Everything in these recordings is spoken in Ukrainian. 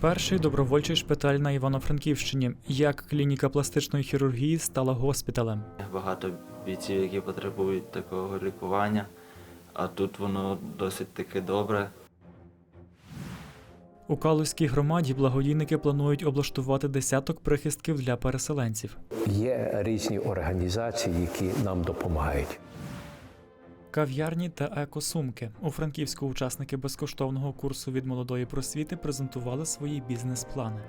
Перший добровольчий шпиталь на Івано-Франківщині. Як клініка пластичної хірургії стала госпіталем. Багато бійців, які потребують такого лікування, а тут воно досить таки добре. У Калузькій громаді благодійники планують облаштувати десяток прихистків для переселенців. Є різні організації, які нам допомагають. Кав'ярні та екосумки. У Франківську учасники безкоштовного курсу від молодої просвіти презентували свої бізнес-плани.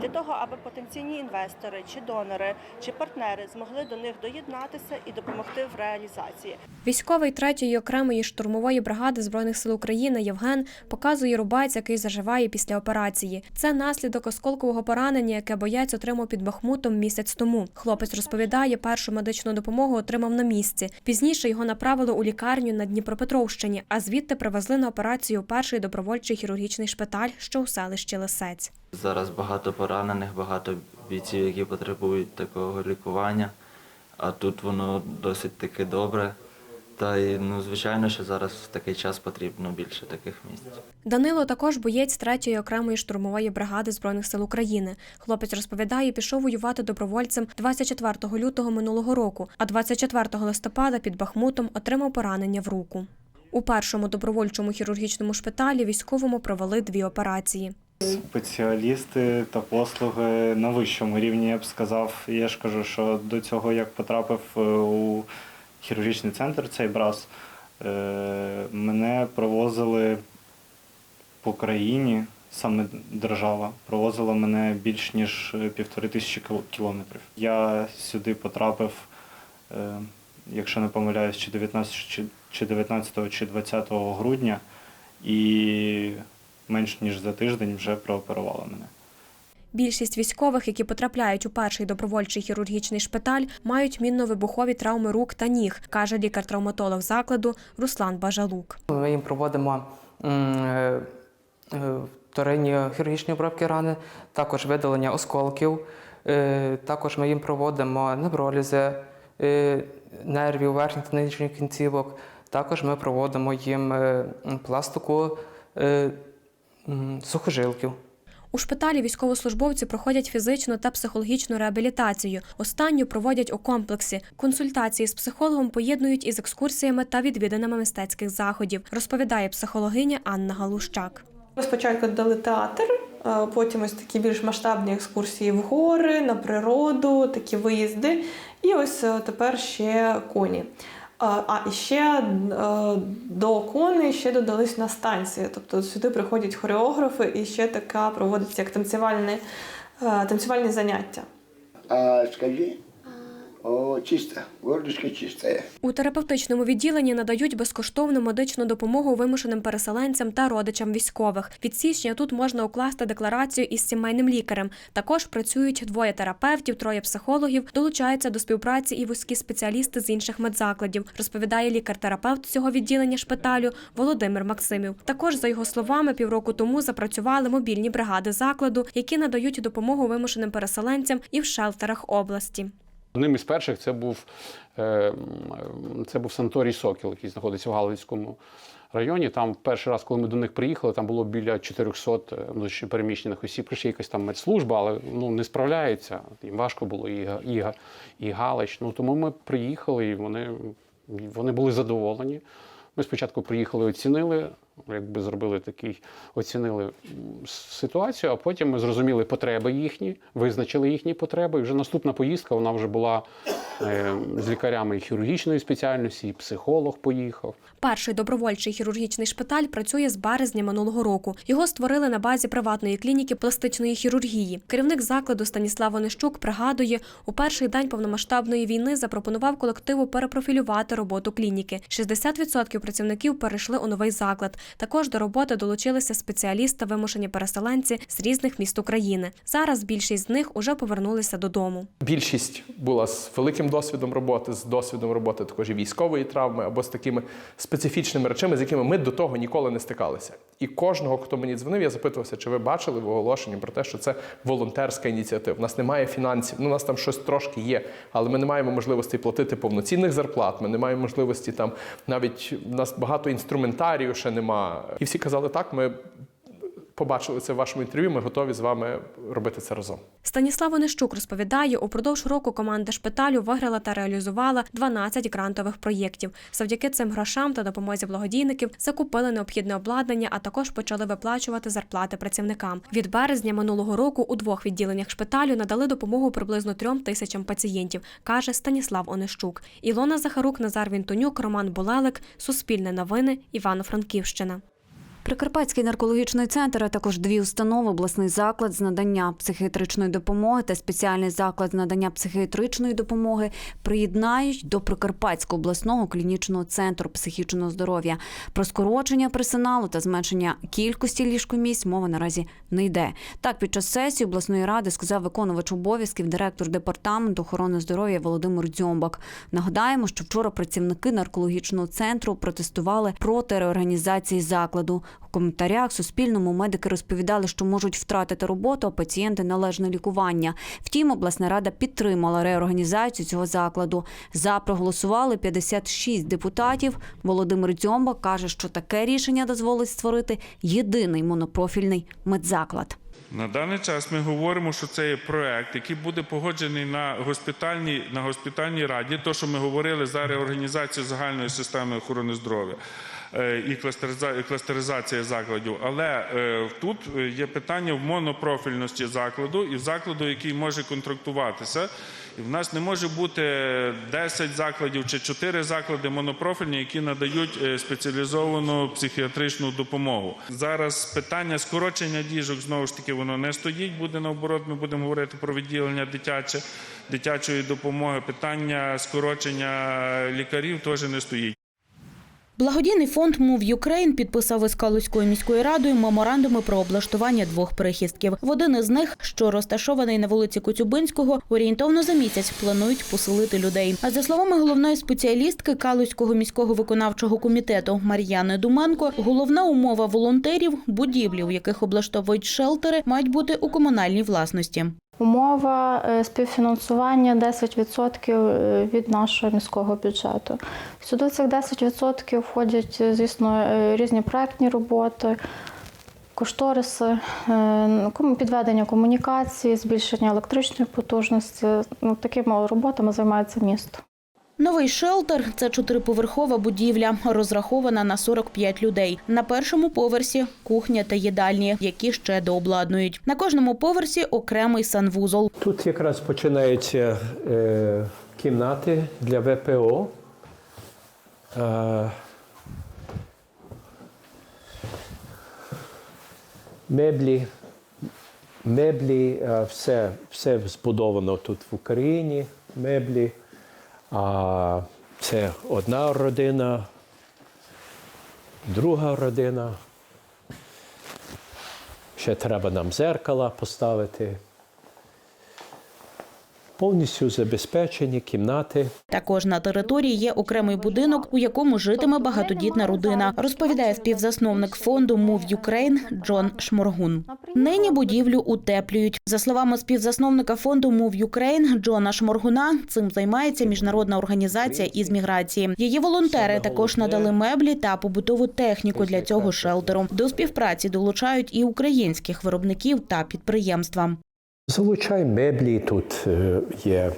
Для того, аби потенційні інвестори, чи донори, чи партнери змогли до них доєднатися і допомогти в реалізації. Військовий третьої окремої штурмової бригади збройних сил України Євген показує рубець, який заживає після операції. Це наслідок осколкового поранення, яке боєць отримав під Бахмутом місяць тому. Хлопець розповідає, першу медичну допомогу отримав на місці. Пізніше його направили у лікарню на Дніпропетровщині, а звідти привезли на операцію перший добровольчий хірургічний шпиталь, що у селищі Лисець. Зараз багато поранених, багато бійців, які потребують такого лікування, а тут воно досить таки добре. Та й ну, звичайно, що зараз в такий час потрібно більше таких місць. Данило також боєць третьої окремої штурмової бригади збройних сил України. Хлопець розповідає, пішов воювати добровольцем 24 лютого минулого року, а 24 листопада під Бахмутом отримав поранення в руку. У першому добровольчому хірургічному шпиталі військовому провели дві операції. Спеціалісти та послуги на вищому рівні, я б сказав. Я ж кажу, що до цього як потрапив е, у хірургічний центр цей брас, е, мене провозили по країні, саме держава, провозила мене більш ніж е, півтори тисячі кіл- кілометрів. Я сюди потрапив, якщо не помиляюсь, чи 19, чи- чи 19 чи 20 грудня, і менш ніж за тиждень вже прооперували мене. Більшість військових, які потрапляють у перший добровольчий хірургічний шпиталь, мають мінно-вибухові травми рук та ніг, каже лікар-травматолог закладу Руслан Бажалук. Ми їм проводимо е, е, вторинні хірургічні обробки рани, також видалення осколків. Е, Також ми їм проводимо невролізи нервів верхніх та нижніх кінцівок. Також ми проводимо їм пластику сухожилків. У шпиталі військовослужбовці проходять фізичну та психологічну реабілітацію. Останню проводять у комплексі. Консультації з психологом поєднують із екскурсіями та відвідинами мистецьких заходів, розповідає психологиня Анна Галущак. Ми спочатку дали театр, а потім ось такі більш масштабні екскурсії в гори, на природу, такі виїзди. І ось е, тепер ще коні. А ще е, до коней ще додались на станції. Тобто сюди приходять хореографи і ще така проводиться як танцювальні, е, танцювальні заняття. А скажи, чисто, горлышко чистое. У терапевтичному відділенні надають безкоштовну медичну допомогу вимушеним переселенцям та родичам військових. Від січня тут можна укласти декларацію із сімейним лікарем. Також працюють двоє терапевтів, троє психологів. Долучаються до співпраці і вузькі спеціалісти з інших медзакладів, розповідає лікар-терапевт цього відділення шпиталю Володимир Максимів. Також, за його словами, півроку тому запрацювали мобільні бригади закладу, які надають допомогу вимушеним переселенцям і в шелтерах області. Одним із перших це був, е, це був санаторій Сокіл, який знаходиться в Галицькому районі. Там перший раз, коли ми до них приїхали, там було біля 400 внутрішньо переміщених осіб. Прийшли якась там медслужба, але ну, не справляється. Їм важко було і, і, і Галич. Ну, тому ми приїхали, і вони, вони були задоволені. Ми спочатку приїхали, оцінили, якби зробили такий, оцінили ситуацію, а потім ми зрозуміли потреби їхні, визначили їхні потреби. І вже наступна поїздка вона вже була е, з лікарями хірургічної спеціальності, і психолог поїхав. Перший добровольчий хірургічний шпиталь працює з березня минулого року. Його створили на базі приватної клініки пластичної хірургії. Керівник закладу Станіслав Онищук пригадує, у перший день повномасштабної війни запропонував колективу перепрофілювати роботу клініки. 60% працівників перейшли у новий заклад. Також до роботи долучилися спеціалісти, вимушені переселенці з різних міст України. Зараз більшість з них уже повернулися додому. Більшість була з великим досвідом роботи, з досвідом роботи також і військової травми або з такими специфічними речами, з якими ми до того ніколи не стикалися. І кожного, хто мені дзвонив, я запитувався, чи ви бачили в оголошенні про те, що це волонтерська ініціатива. У нас немає фінансів, ну у нас там щось трошки є, але ми не маємо можливості платити повноцінних зарплат. Ми не маємо можливості там навіть у нас багато інструментарію ще нема. І всі казали, так, ми побачили це в вашому інтерв'ю. Ми готові з вами робити це разом. Станіслав Онищук розповідає, упродовж року команда шпиталю виграла та реалізувала 12 грантових проєктів. Завдяки цим грошам та допомозі благодійників закупили необхідне обладнання, а також почали виплачувати зарплати працівникам. Від березня минулого року у двох відділеннях шпиталю надали допомогу приблизно трьом тисячам пацієнтів, каже Станіслав Онищук. Ілона Захарук, Назар Вінтонюк, Роман Булелик, Суспільне новини, Івано-Франківщина. Прикарпатський наркологічний центр, а також дві установи, обласний заклад з надання психіатричної допомоги та спеціальний заклад з надання психіатричної допомоги приєднають до Прикарпатського обласного клінічного центру психічного здоров'я. Про скорочення персоналу та зменшення кількості ліжкомісць мова наразі не йде. Так, під час сесії обласної ради сказав виконувач обов'язків директор департаменту охорони здоров'я Володимир Дзьомбак. Нагадаємо, що вчора працівники наркологічного центру протестували проти реорганізації закладу. У коментарях Суспільному медики розповідали, що можуть втратити роботу, а пацієнти належне лікування. Втім, обласна рада підтримала реорганізацію цього закладу. За проголосували 56 депутатів. Володимир Дзьомба каже, що таке рішення дозволить створити єдиний монопрофільний медзаклад. На даний час ми говоримо, що це є проект, який буде погоджений на госпітальній, на госпітальній раді, то, що ми говорили за реорганізацію загальної системи охорони здоров'я е, і кластериза- кластеризація закладів. Але е, тут є питання в монопрофільності закладу і в закладу, який може контрактуватися. В нас не може бути 10 закладів чи 4 заклади монопрофільні, які надають е, спеціалізовану психіатричну допомогу. Зараз питання скорочення діжок знову ж таки воно не стоїть. Буде наоборот, ми будемо говорити про відділення дитяче, дитячої допомоги. Питання скорочення лікарів теж не стоїть. Благодійний фонд Move Ukraine підписав із Калузькою міською радою меморандуми про облаштування двох прихистків. В один із них, що розташований на вулиці Коцюбинського, орієнтовно за місяць планують поселити людей. А за словами головної спеціалістки Калузького міського виконавчого комітету Мар'яни Думенко, головна умова волонтерів будівлі, у яких облаштовують шелтери, мають бути у комунальній власності. Умова е, співфінансування 10% від нашого міського бюджету. Сюди цих 10% входять, е, звісно, е, різні проектні роботи, кошториси, е, підведення комунікації, збільшення електричної потужності. Ну, Такими роботами займається місто. Новий шелтер це чотириповерхова будівля, розрахована на 45 людей. На першому поверсі кухня та їдальні, які ще дообладнують. На кожному поверсі окремий санвузол. Тут якраз починаються е, кімнати для ВПО. Е, меблі, меблі, все, все збудовано тут в Україні. Меблі. А це одна родина, друга родина. Ще треба нам зеркала поставити. Повністю забезпечені кімнати. Також на території є окремий будинок, у якому житиме багатодітна родина, розповідає співзасновник фонду Move Ukraine Джон Шморгун. Нині будівлю утеплюють. За словами співзасновника фонду Move Ukraine Джона Шморгуна, цим займається міжнародна організація із міграції. Її волонтери також надали меблі та побутову техніку для цього шелтеру. До співпраці долучають і українських виробників та підприємства. Залучай меблі. Тут е, є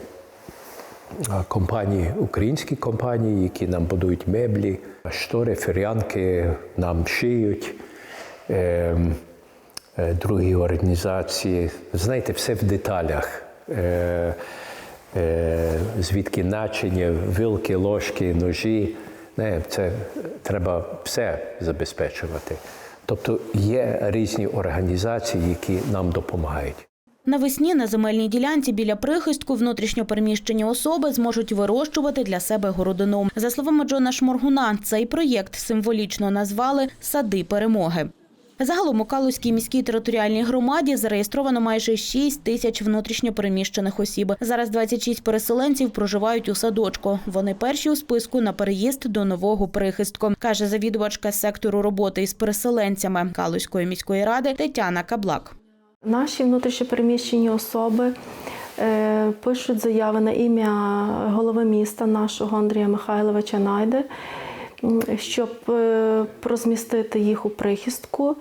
компанії, українські компанії, які нам будують меблі, штори, фірянки нам шиють. Е, е, другі організації. Знаєте, все в деталях. Е, звідки начиня, вилки, ложки, ножі. Не, це треба все забезпечувати. Тобто є різні організації, які нам допомагають. Навесні на земельній ділянці біля прихистку внутрішньопереміщені особи зможуть вирощувати для себе городину. За словами Джона Шморгуна, цей проєкт символічно назвали Сади перемоги. Загалом у Калузькій міській територіальній громаді зареєстровано майже 6 тисяч внутрішньопереміщених осіб. Зараз 26 переселенців проживають у садочку. Вони перші у списку на переїзд до нового прихистку, каже завідувачка сектору роботи із переселенцями Калузької міської ради Тетяна Каблак. Наші внутрішньопереміщені особи е, пишуть заяви на ім'я голови міста нашого Андрія Михайловича Найди, м, щоб е, розмістити їх у прихистку.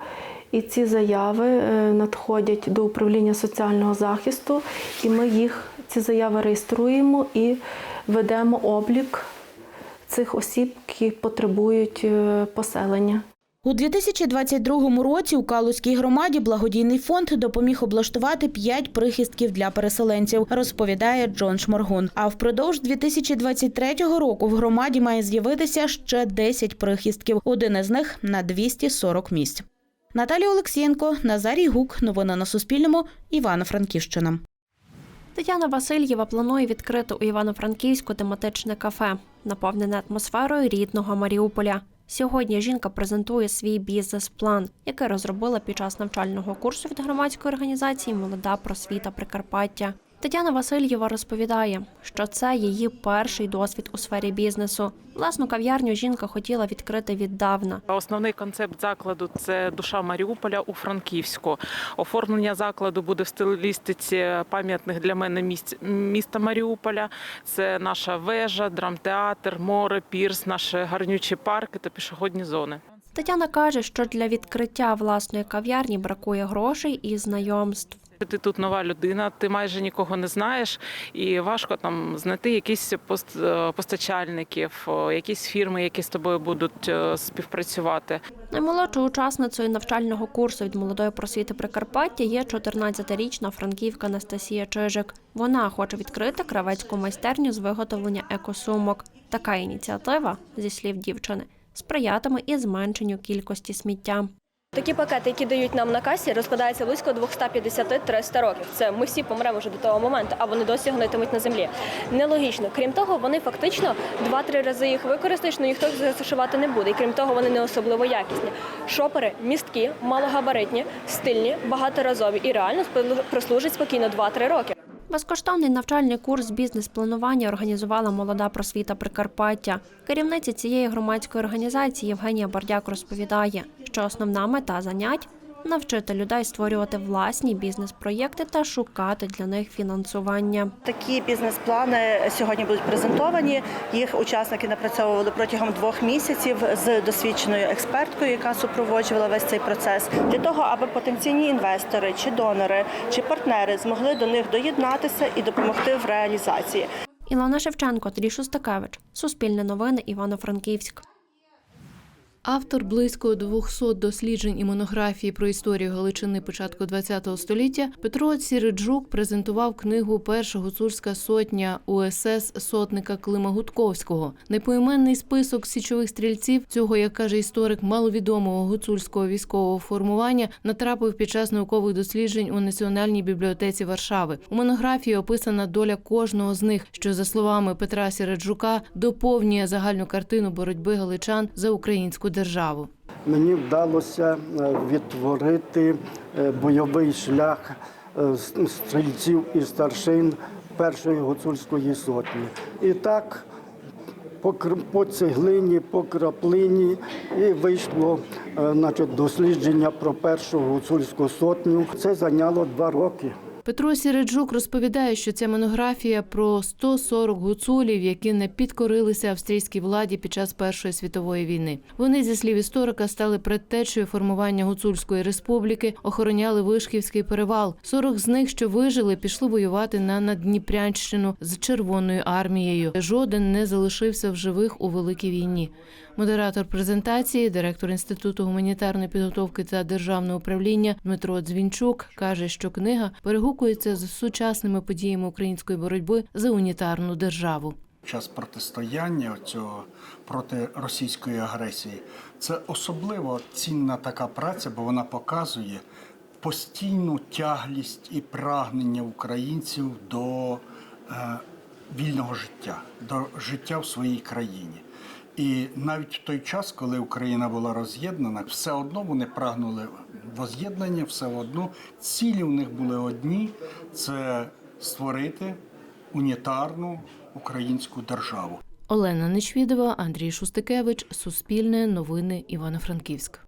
І ці заяви е, надходять до управління соціального захисту, і ми їх ці заяви реєструємо і ведемо облік цих осіб, які потребують поселення. У 2022 році у Калузькій громаді благодійний фонд допоміг облаштувати п'ять прихистків для переселенців, розповідає Джон Шморгун. А впродовж 2023 року в громаді має з'явитися ще 10 прихистків. Один із них на 240 місць. Наталія Олексієнко, Назарій Гук. Новини на Суспільному. Івано-Франківщина. Тетяна Васильєва планує відкрити у Івано-Франківську тематичне кафе, наповнене атмосферою рідного Маріуполя. Сьогодні жінка презентує свій бізнес-план, який розробила під час навчального курсу від громадської організації Молода просвіта Прикарпаття. Тетяна Васильєва розповідає, що це її перший досвід у сфері бізнесу. Власну кав'ярню жінка хотіла відкрити віддавна. Основний концепт закладу це душа Маріуполя у Франківську. Оформлення закладу буде в стилістиці пам'ятних для мене місць міста Маріуполя. Це наша вежа, драмтеатр, море, пірс, наші гарнючі парки та пішохідні зони. Тетяна каже, що для відкриття власної кав'ярні бракує грошей і знайомств. Ти тут нова людина, ти майже нікого не знаєш, і важко там знайти якісь е, постачальників, якісь фірми, які з тобою будуть е, співпрацювати. Наймолодшою учасницею навчального курсу від молодої просвіти Прикарпаття є 14-річна франківка Анастасія Чижик. Вона хоче відкрити кравецьку майстерню з виготовлення екосумок. Така ініціатива, зі слів дівчини, сприятиме і зменшенню кількості сміття. Такі пакети, які дають нам на касі, розкладаються близько 250-300 років. Це ми всі помремо вже до того моменту, а вони досі гнитимуть на землі. Нелогічно. Крім того, вони фактично 2-3 рази їх використаєш, але ніхто їх зашивати не буде. І крім того, вони не особливо якісні. Шопери місткі, малогабаритні, стильні, багаторазові і реально прослужать спокійно 2-3 роки. Безкоштовний навчальний курс бізнес-планування організувала молода просвіта Прикарпаття. Керівниця цієї громадської організації Євгенія Бардяк розповідає, що основна мета занять навчити людей створювати власні бізнес-проєкти та шукати для них фінансування. Такі бізнес-плани сьогодні будуть презентовані. Їх учасники напрацьовували протягом двох місяців з досвідченою експерткою, яка супроводжувала весь цей процес, для того, аби потенційні інвестори, чи донори, чи партнери змогли до них доєднатися і допомогти в реалізації. Ілона Шевченко, Андрій Шустакевич, Суспільне новини, Івано-Франківськ. Автор близько 200 досліджень і монографії про історію Галичини початку ХХ століття Петро Сіриджук презентував книгу Перша гуцульська сотня УСС сотника Клима Гудковського. Непоіменний список січових стрільців цього, як каже історик, маловідомого гуцульського військового формування натрапив під час наукових досліджень у Національній бібліотеці Варшави. У монографії описана доля кожного з них, що за словами Петра Сіриджука доповнює загальну картину боротьби галичан за українську державу. Мені вдалося е, відтворити е, бойовий шлях е, стрільців і старшин першої гуцульської сотні. І так по, цеглині, по краплині, і вийшло значить, дослідження про першу гуцульську сотню. Це зайняло два роки. Петро Сіриджук розповідає, що ця монографія про 140 гуцулів, які не підкорилися австрійській владі під час Першої світової війни. Вони, зі слів історика, стали предтечею формування гуцульської республіки, охороняли Вишківський перевал. 40 з них, що вижили, пішли воювати на Наддніпрянщину з Червоною армією. Жоден не залишився в живих у великій війні. Модератор презентації, директор інституту гуманітарної підготовки та державного управління Дмитро Дзвінчук каже, що книга перегукується з сучасними подіями української боротьби за унітарну державу. час протистояння цього проти російської агресії. Це особливо цінна така праця, бо вона показує постійну тяглість і прагнення українців до е, вільного життя, до життя в своїй країні. І навіть в той час, коли Україна була роз'єднана, все одно вони прагнули воз'єднання, все одно цілі в них були одні це створити унітарну українську державу. Олена Нечвідова, Андрій Шустикевич, Суспільне, Новини Івано-Франківськ.